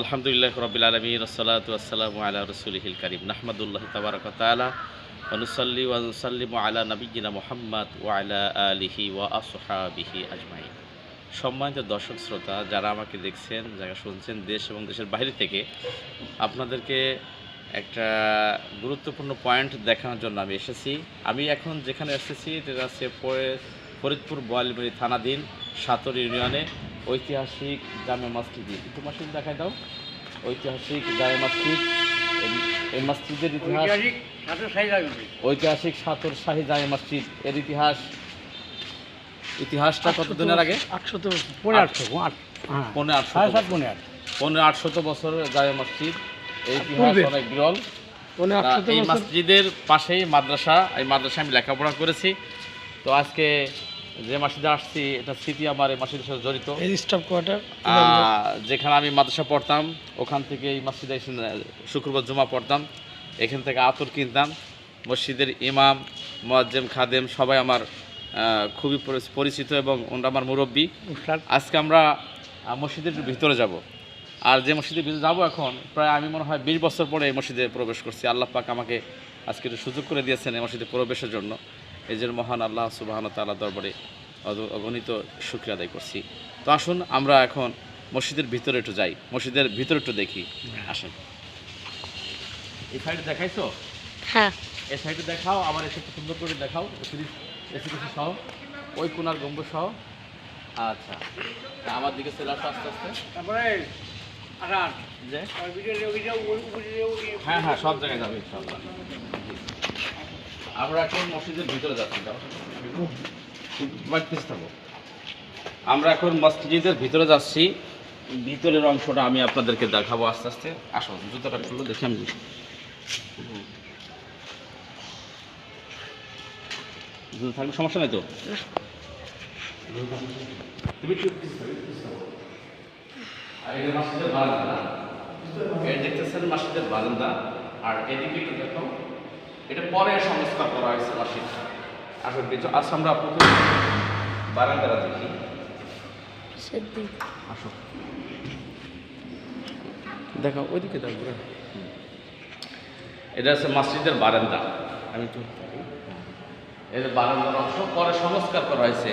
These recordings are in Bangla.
আলহামদুলিল্লাহ রবিল আলমিন, আসসালাতু আসসালামু আলা রসুলহিল করিম। নাহমাদুল্লাহ তাবারক তালা অনুসল্লি ওয়ানুসাল্লিম আলা নবীনা মোহাম্মদ ওয়ালা আলিহি ওয়া আসহাবিহি আজমাইন। সম্মানিত দর্শক শ্রোতা, যারা আমাকে দেখছেন, যারা শুনছেন দেশ এবং দেশের বাইরে থেকে, আপনাদেরকে একটা গুরুত্বপূর্ণ পয়েন্ট দেখানোর জন্য আমি এসেছি। আমি এখন যেখানে এসেছি এটা হচ্ছে ফরিদপুর বোয়ালবেড়ি থানাধীন সাতর ইউনিয়নে। ঐতিহাসিক জামে মসজিদ। একটু মসজিদ দেখাই দাও। ঐতিহাসিক জামে মসজিদ। এই- মসজিদের ইতিহাস ঐতিহাসিক সাতর শাহী জামে মসজিদ। এর ইতিহাস ইতিহাসটা কত দিনের আগে? আটশো পনেরো আটশো। আট হ্যাঁ পনেরো আটশো সাড়ে সাত পনেরো পনেরো আটশত বছর জামে মসজিদ। এই ইতিহাস অনেক বিরল। পনেরো এই মসজিদের পাশেই মাদ্রাসা। এই মাদ্রাসায় আমি লেখাপড়া করেছি। তো আজকে যে মসজিদে আসছি এটা স্মৃতি আমার এই মসজিদের সাথে জড়িত। এই স্টাফ কোয়ার্টার যেখানে আমি মাদ্রাসা পড়তাম ওখান থেকে এই মসজিদে এসে শুক্রবার জমা পড়তাম। এখান থেকে আতর কিনতাম। মসজিদের ইমাম মোয়াজ্জেম খাদেম সবাই আমার খুবই পরিচিত এবং ওনারা আমার মুরব্বী। আজকে আমরা মসজিদের ভিতরে যাব। আর যে মসজিদের ভিতরে যাব এখন প্রায় আমি মনে হয় বিশ বছর পরে এই মসজিদে প্রবেশ করছি। আল্লাহ পাক আমাকে আজকে একটু সুযোগ করে দিয়েছেন এই মসজিদে প্রবেশের জন্য। এই যে মহান আল্লাহ সুবাহন তাল্লাহ দরবারে অগ- অগণিত শুক্রিয়া আদায় করছি। তো আসুন আমরা এখন মসজিদের ভিতরে একটু যাই। মসজিদের ভিতরে একটু দেখি। আসুন। এই সাইডে দেখাইছো? হ্যাঁ। এই সাইডে দেখাও আমার এসে একটু সুন্দর করে দেখাও। এসে কিছু সহ ওই কোনার গম্বুজ সহ। আচ্ছা। তা আমার দিকে চলে আসো আস্তে আস্তে। তারপরে হ্যাঁ হ্যাঁ সব জায়গায় যাবে ইনশাআল্লাহ। আমরা এখন মসজিদের ভিতরে যাচ্ছি থাকো। আমরা এখন মসজিদের ভিতরে যাচ্ছি। ভিতরের অংশটা আমি আপনাদেরকে দেখাবো আস্তে আস্তে। আসো জুতোটা খুললো দেখি আমি। জুতো থাকলে সমস্যা নাই তো? তুমি দেখতেছেন মসজিদের বারান্দা। আর এদিকে দেখো। এটা পরে সংস্কার করা হয়েছে মসজিদটা আসলে কিছু আজ আমরা প্রথম বারান্দাটা দেখি। আসো দেখো ওইদিকে দেখো এটা হচ্ছে মসজিদের বারান্দা। আমি একটু এটা বারান্দার অংশ পরে সংস্কার করা হয়েছে।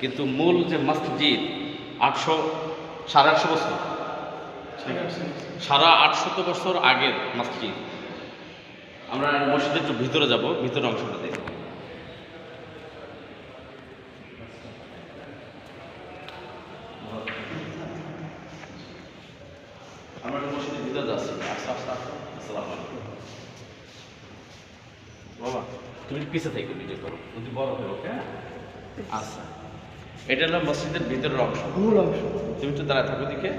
কিন্তু মূল যে মসজিদ আটশো সাড়ে আটশো বছর। সারা আটশত বছর আগের মসজিদ। আমরা মসজিদের একটু ভিতরে যাব ভিতরে অংশটা দেখব। আমরা মসজিদের ভিতরে যাচ্ছি। আস্তে আস্তে আস্তে বাবা তুমি পিছিয়ে করো। যদি বড় হয়ে ওকে আচ্ছা। এটা হলো মসজিদের ভিতরের অংশ। মূল অংশ। তুমি একটু দাঁড়ায় থাকো দিকে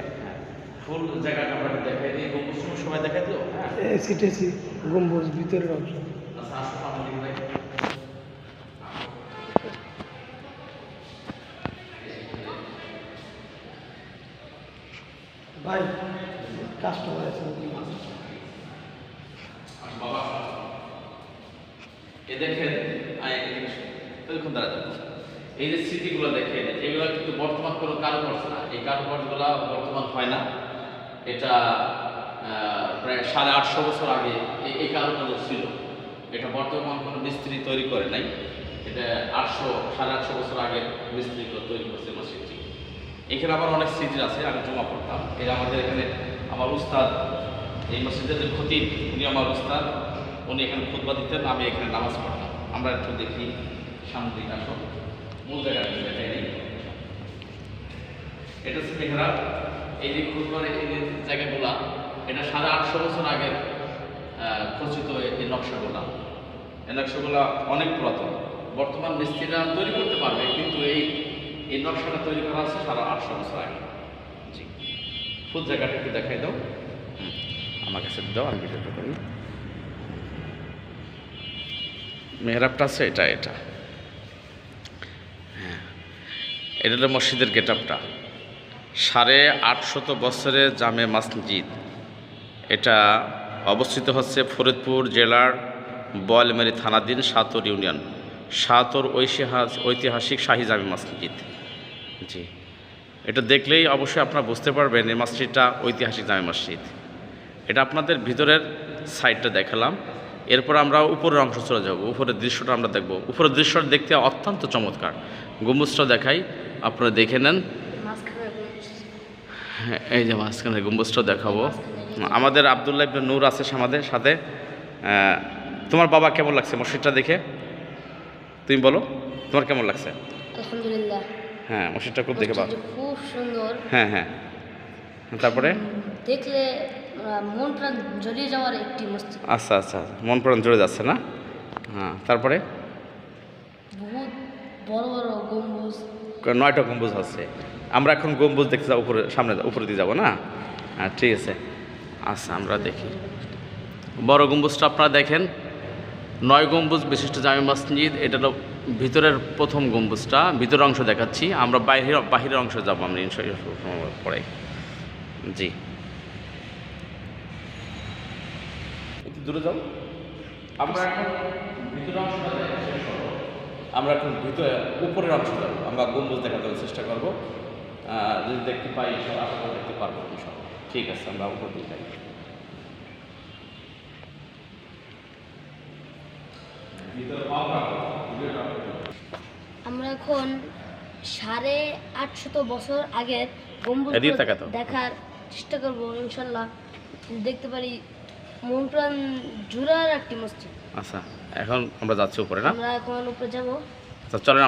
ফুল জায়গাটা একটু দেখাই দিই গম্বুজ সময় সময় দেখাই দিও হ্যাঁ। এসি টেসি গম্বুজ ভিতরের অংশ। আচ্ছা। ভাই। কাস্টমার আছে বাবা। এ দেখেন দাঁড়া যাব এই যে স্মৃতিগুলো দেখেন এগুলো কিন্তু বর্তমান কোনো কারুকার্য না। এই কারুকার্যগুলো বর্তমান হয় না। এটা প্রায় সাড়ে আটশো বছর আগে এই কারুকার্য ছিল। এটা বর্তমান কোনো মিস্ত্রি তৈরি করে নাই। এটা আটশো, সাড়ে আটশো বছর আগে মিস্ত্রি তৈরি করছে মসজিদটি এখানে আবার অনেক স্মৃতি আছে, আমি জমা পড়তাম। এর আমাদের এখানে, আমার উস্তাদ, এই মসজিদের যে খতিব, উনি আমার উস্তাদ। উনি এখানে খুতবা দিতেন, আমি এখানে নামাজ পড়তাম। আমরা একটু দেখি, সামনে দিকে মূল একটু এটা হচ্ছে মেহরাব। এই যে খুতবার এই যে জায়গাগুলা, এটা সাড়ে আটশো বছর আগের খচিত এই- নকশাগুলা। এই নকশাগুলা অনেক পুরাতন। বর্তমান মিস্ত্রিরা তৈরি করতে পারবে, কিন্তু এই এই নকশাটা তৈরি করা আছে সাড়ে আটশো বছর আগে। জি। ফুল জায়গাটা একটু দেখাই দাও। আমার কাছে দাও, আমি ভিডিওটা করি। মেহরাবটা আছে, এটা এটা। হ্যাঁ। এটা হলো মসজিদের গেট আপটা সাড়ে আটশত বছরের জামে মসজিদ। এটা অবস্থিত হচ্ছে ফরিদপুর জেলার বয়লমারি থানাধীন সাতর ইউনিয়ন, সাতর ঐতিহাস ঐতিহাসিক শাহী জামে মসজিদ। জি। এটা দেখলেই অবশ্যই আপনারা বুঝতে পারবেন এই মসজিদটা ঐতিহাসিক জামে মসজিদ। এটা আপনাদের ভিতরের সাইডটা দেখালাম। এরপর আমরা উপরের অংশ চলে যাব। উপরের দৃশ্যটা আমরা দেখব। উপরের দৃশ্যটা দেখতে অত্যন্ত চমৎকার। গম্বুজটা দেখাই। আপনারা দেখে নেন। এই যে মাঝখানে গম্বুজটা দেখাবো। আমাদের আবদুল্লাহ ইবনে নূর আছে আমাদের সাথে। তোমার বাবা কেমন লাগছে মসজিদটা দেখে? তুমি বলো তোমার কেমন লাগছে? আলহামদুলিল্লাহ। হ্যাঁ মসজিদটা খুব দেখে ভালো। খুব সুন্দর। হ্যাঁ হ্যাঁ। তারপরে? দেখলে মন প্রাণ জড়িয়ে যাওয়ার একটি মসজিদ। আচ্ছা আচ্ছা মন প্রাণ জুড়ে যাচ্ছে না? হ্যাঁ তারপরে? বহুত বড় বড় গম্বুজ। নয়টা গম্বুজ আছে। আমরা এখন গম্বুজ দেখতে যাব, উপরে, সামনে উপরে দিয়ে যাব না? হ্যাঁ ঠিক আছে। আচ্ছা আমরা দেখি। বড় গম্বুজটা আপনারা দেখেন। নয় গম্বুজ বিশিষ্ট জামে মসজিদ। এটা হলো ভিতরের প্রথম গম্বুজটা। ভিতরের অংশ দেখাচ্ছি। আমরা বাইরের বাহিরের অংশ যাব আমরা পরে। জি। দূরে যাও। আমরা এখন ভিতরের অংশটা। আমরা এখন ভিতরে উপরের অংশ যাব আমরা গম্বুজ দেখার জন্য চেষ্টা করব। যদি দেখতে পাই আশা করি দেখতে পারব ইনশাল্লাহ। ঠিক আছে আমরা উপর দিয়ে যাই। আমরা এখন সাড়ে আটশত বছর আগের গম্বুজ দেখার চেষ্টা করব ইনশাল্লাহ। দেখতে পারি মন প্রাণ জুড়ার একটি মসজিদ। আচ্ছা। এখন আমরা যাচ্ছি উপরে না? আমরা এখন উপরে যাব। আচ্ছা চলেন